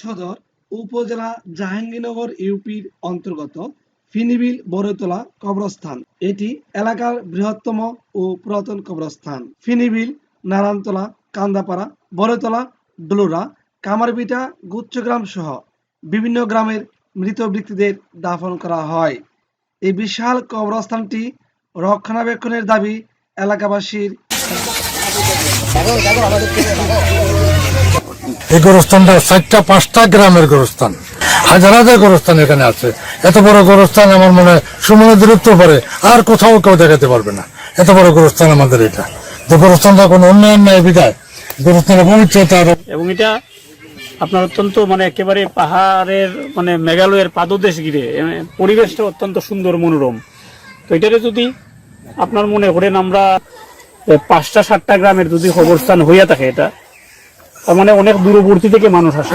সদর উপজেলা জাহাঙ্গীরনগর ইউপির অন্তর্গত ফিনিবিল বড়তলা কবরস্থান। এটি এলাকার বৃহত্তম ও পুরাতন কবরস্থান। ফিনিবিল, নারায়ণতলা, কান্দাপাড়া, বড়তলা, ডলুরা কামারবিটা গুচ্ছগ্রাম সহ বিভিন্ন গ্রামের মৃত ব্যক্তিদের দাফন করা হয়। এই বিশাল কবরস্থানটি রক্ষণাবেক্ষণের দাবি এলাকাবাসীর। এই গোরস্থানটা চারটা, পাঁচটা গ্রামের গোরস্থান। হাজার হাজার গোরস্থান এখানে আছে। এত বড় গোরস্থান আমার মনে হয় সুমনের দূরত্ব পরে আর কোথাও কেউ দেখাতে পারবে না। এত বড় গোরস্থান আমাদের এটা। তো গোরস্থানটা কোনো উন্নয়ন নাই বিদায় গোরস্থানের আরও এবং এটা আপনার অত্যন্ত মানে একেবারে পাহাড়ের মানে মেঘালয়ের পাদদেশ ঘিরে পরিবেশটা অত্যন্ত সুন্দর, মনোরম। তো এটারে যদি আপনার মনে করেন আমরা পাঁচটা, সাতটা গ্রামের যদি খবরস্থান হইয়া থাকে এটা মানে অনেক দূরবর্তী থেকে মানুষ আসে।